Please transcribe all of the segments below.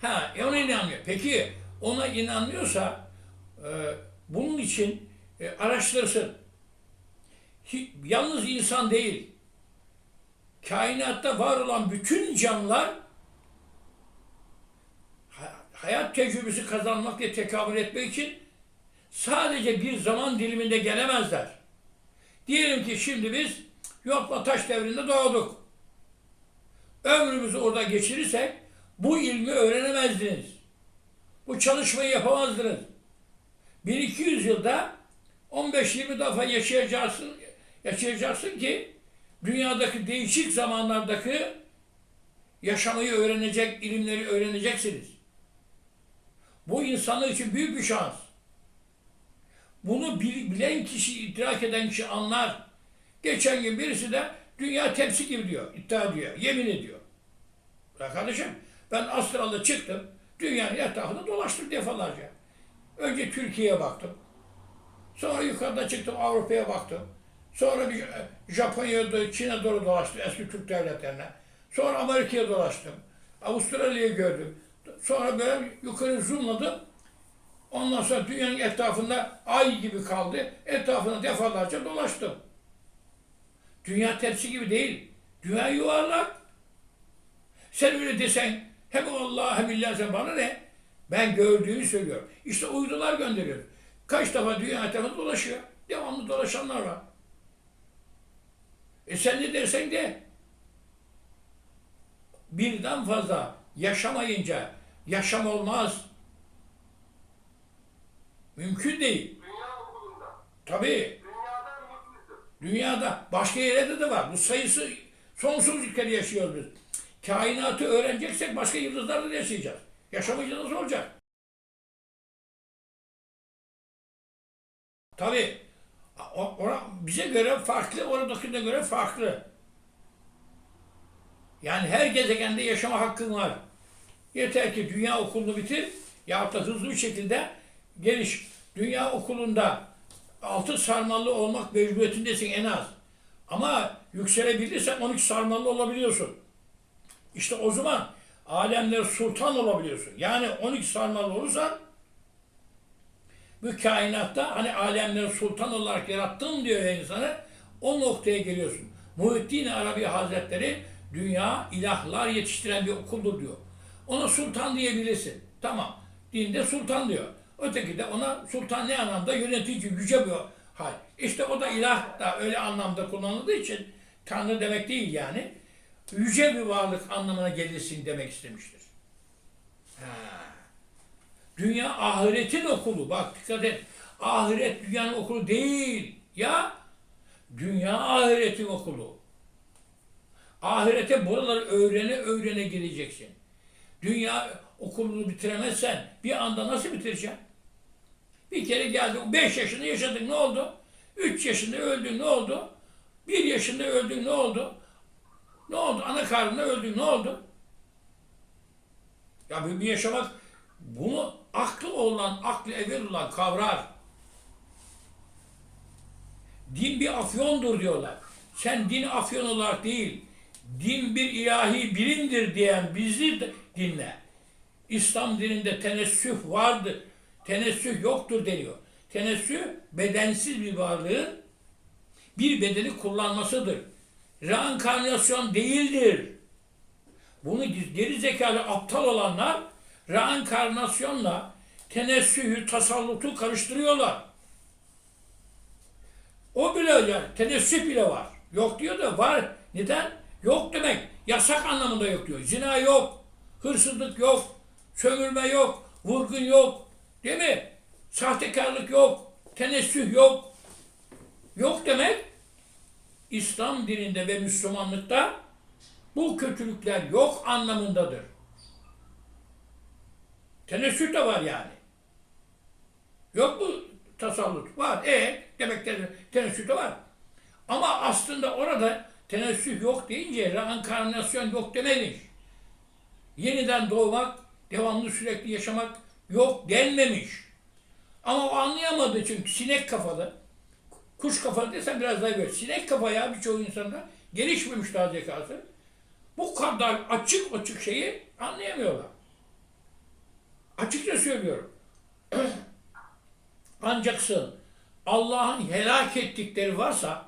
Ha, e ona inanmıyor. Peki ona inanmıyorsa e, bunun için e, araştırsın. Hi- yalnız insan değil. Kainatta var olan bütün canlılar ha- hayat tecrübesi kazanmak ve tekamül etmek için sadece bir zaman diliminde gelemezler. Diyelim ki şimdi biz yokla taş devrinde doğduk. Ömrümüzü orada geçirirsek bu ilmi öğrenemezdiniz. Bu çalışmayı yapamazdınız. 1200 yılda 15-20 defa yaşayacaksın, yaşayacaksın ki dünyadaki değişik zamanlardaki yaşamayı öğrenecek, ilimleri öğreneceksiniz. Bu insanlık için büyük bir şans. Bunu bil- bilen kişi, idrak eden kişi anlar. Geçen gün birisi de dünya tepsi gibi diyor, iddia ediyor, yemin ediyor. Ya kardeşim ben astralda çıktım, dünyanın etrafını dolaştım defalarca. Önce Türkiye'ye baktım. Sonra yukarıda çıktım Avrupa'ya baktım. Sonra bir e, Japonya'ya doğru, Çin'e doğru dolaştım eski Türk devletlerine. Sonra Amerika'ya dolaştım. Avustralya'yı gördüm. Sonra böyle yukarı zoomladım. Ondan sonra dünyanın etrafında ay gibi kaldı. Etrafına defalarca dolaştım. Dünya tepsi gibi değil. Dünya yuvarlak. Sen öyle desen hem Allah hem billah sen bana ne? Ben gördüğümü söylüyorum. İşte uydular gönderiyor. Kaç defa dünya etrafında dolaşıyor. Devamlı dolaşanlar var. E sen ne dersen de birden fazla yaşamayınca yaşam olmaz. Mümkün değil. Tabii dünyada başka yerde de var. Bu sayısı sonsuz ülkede yaşıyoruz biz. Kainatı öğreneceksek başka yıldızlarda da yaşayacağız. Yaşamayınca nasıl olacak? Ora, bize göre farklı, oradakine göre farklı. Yani her gezegende yaşama hakkın var. Yeter ki dünya okulunu bitir yahut da hızlı bir şekilde geliş. Dünya okulunda altı sarmallı olmak mecburiyetindesin en az. Ama yükselebilirsen 12 sarmallı olabiliyorsun. İşte o zaman alemler sultan olabiliyorsun. Yani 12 sarmallı olursan bu kainatta hani alemleri sultan olarak yarattım diyor insanı. O noktaya geliyorsun. Muhittin Arabi Hazretleri dünya ilahlar yetiştiren bir okuldur diyor. Ona sultan diyebilirsin. Tamam. Dinde sultan diyor. Öteki de ona sultan ne anlamda? Yönetici, yüce bir hal. İşte o da ilah da öyle anlamda kullanıldığı için Tanrı demek değil yani. Yüce bir varlık anlamına gelirsin demek istemiştir. Ha. Dünya ahiretin okulu. Bak dikkat et. Ahiret dünyanın okulu değil. Ya dünya ahiretin okulu. Ahirete buraları öğrene öğrene gireceksin. Dünya okulunu bitiremezsen bir anda nasıl bitireceksin? Bir kere geldin, 5 yaşında yaşadın ne oldu? 3 yaşında öldün ne oldu? 1 yaşında öldün ne oldu? Ne oldu? Ana karnında öldün ne oldu? Ya bir, yaşamak bunu aklı olan, aklı evvel olan kavrar. Din bir afyondur diyorlar. Sen din afyon olarak değil, din bir ilahi bilimdir diyen bizi dinle. İslam dininde tenessüh vardır, tenessüh yoktur deniyor. Tenessüh bedensiz bir varlığın bir bedeni kullanmasıdır. Reenkarnasyon değildir. Bunu geri zekalı aptal olanlar reenkarnasyonla tenessühü, tasallutu karıştırıyorlar. O bile yani tenessüh bile var. Yok diyor da var. Neden? Yok demek. Yasak anlamında yok diyor. Zina yok. Hırsızlık yok. Sömürme yok. Vurgun yok. Değil mi? Sahtekarlık yok. Tenessüh yok. Yok demek İslam dininde ve Müslümanlıkta bu kötülükler yok anlamındadır. Tenessüh de var yani. Yok mu tasallut? Var. E demek ki tenessüh de var. Ama aslında orada tenessüh yok deyince reenkarnasyon yok dememiş. Yeniden doğmak, devamlı sürekli yaşamak yok denmemiş. Ama o anlayamadığı için sinek kafalı, kuş kafalı desem biraz daha böyle. Sinek kafa ya birçok insanda gelişmemiş daha zekası. Bu kadar açık açık şeyi anlayamıyorlar. Açıkça söylüyorum. Ancaksın Allah'ın helak ettikleri varsa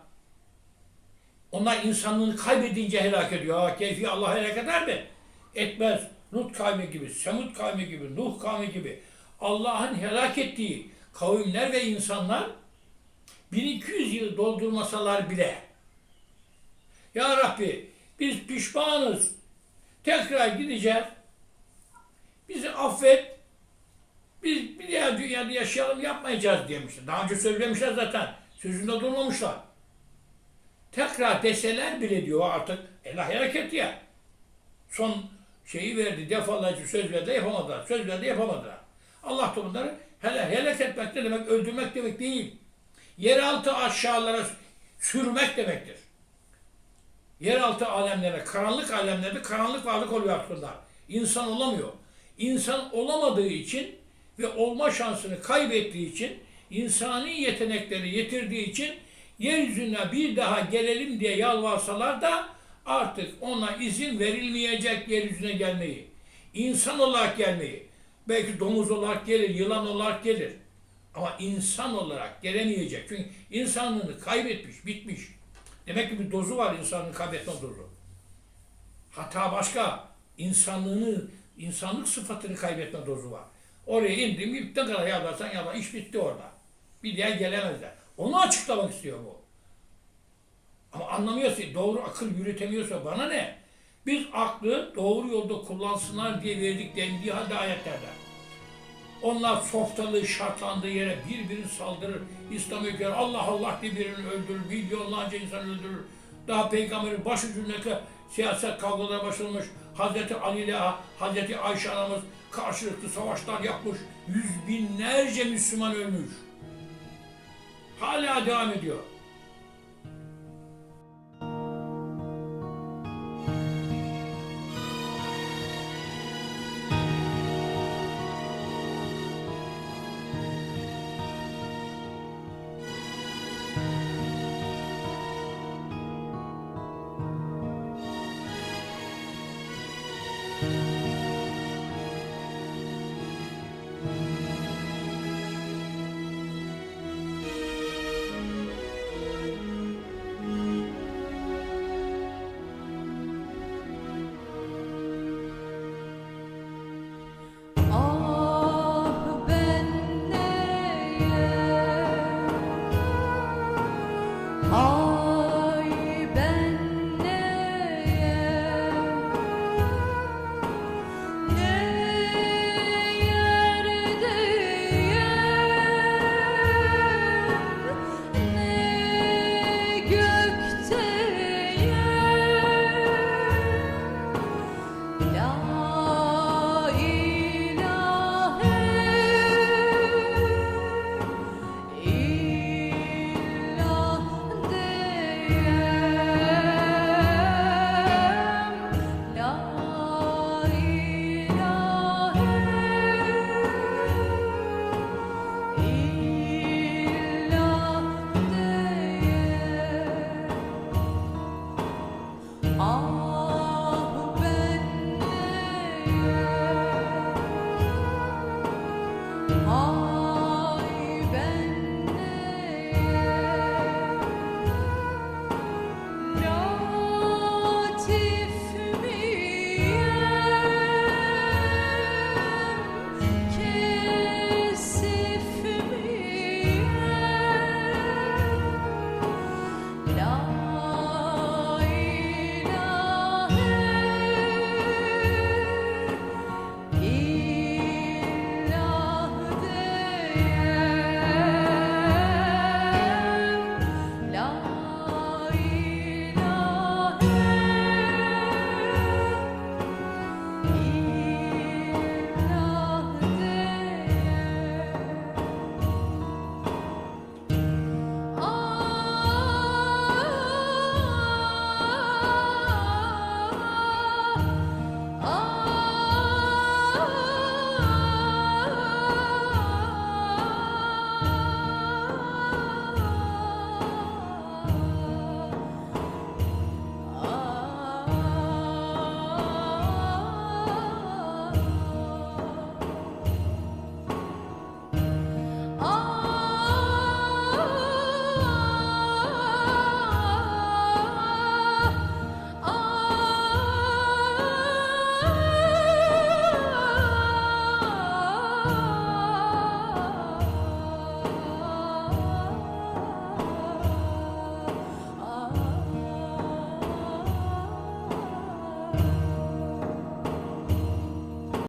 onlar insanlığını kaybedince helak ediyor. Ha, keyfi Allah helak eder mi? Etmez. Nut kavmi gibi, Semud kavmi gibi, Nuh kavmi gibi Allah'ın helak ettiği kavimler ve insanlar 1200 yıl doldurmasalar bile Ya Rabbi biz pişmanız. Tekrar gideceğiz. Bizi affet. Biz bir daha dünyada yaşayalım yapmayacağız demişler. Daha önce söylemişler zaten. Sözünde durmamışlar. Tekrar deseler bile diyor artık Allah hareket ya. Son şeyi verdi. Defalarca söz verdi yapamadılar. Söz verdi yapamadılar. Allah da bunları helak, helak etmek ne demek? Öldürmek demek değil. Yeraltı aşağılara sürmek demektir. Yeraltı alemlere, karanlık alemlerde karanlık varlık oluyor aslında. İnsan olamıyor. İnsan olamadığı için ve olma şansını kaybettiği için, insani yetenekleri yitirdiği için yeryüzüne bir daha gelelim diye yalvarsalar da artık ona izin verilmeyecek yeryüzüne gelmeyi. İnsan olarak gelmeyi. Belki domuz olarak gelir, yılan olarak gelir. Ama insan olarak gelemeyecek. Çünkü insanlığını kaybetmiş, bitmiş. Demek ki bir dozu var insanın kaybetme dozu. Hata başka. İnsanlığını, insanlık sıfatını kaybetme dozu var. Oraya indim, ne kadar yalvarsan yalvar, iş bitti orada. Bir diğer gelemezler. Onu açıklamak istiyor bu. Ama anlamıyorsa, doğru akıl yürütemiyorsa bana ne? Biz aklı doğru yolda kullansınlar diye verdik dendiği halde ayetlerde. Onlar softalığı şartlandığı yere birbirini saldırır. İslam ülkeleri Allah Allah diye birini öldürür. Milyonlarca insan öldürür. Daha peygamberin başucundaki siyaset kavgalara başlamış. Hazreti Ali ile Hazreti Ayşe anamız karşılıklı savaşlar yapmış. Yüz binlerce Müslüman ölmüş. Hala devam ediyor.